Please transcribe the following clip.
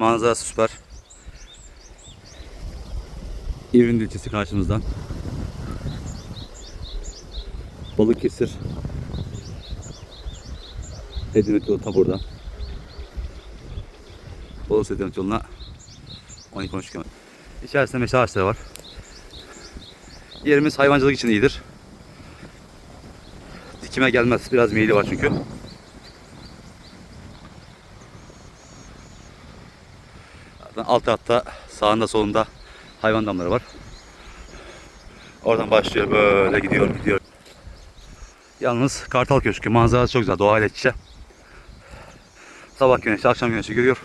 Manzarası süper. İvrin ilçesi karşımızdan. Balıkesir. Edirne yolu tam burada. Balıkesir Edirne yoluna 12-13 km. İçerisinde meşe ağaçları var. Yerimiz hayvancılık için iyidir. Dikime gelmez. Biraz meyili var çünkü. Alt hatta sağında solunda hayvan damları var. Oradan başlıyor böyle gidiyor gidiyor. Yalnız Kartal Köşkü manzarası çok güzel doğayla iç içe. Sabah güneşi akşam güneşi görüyor.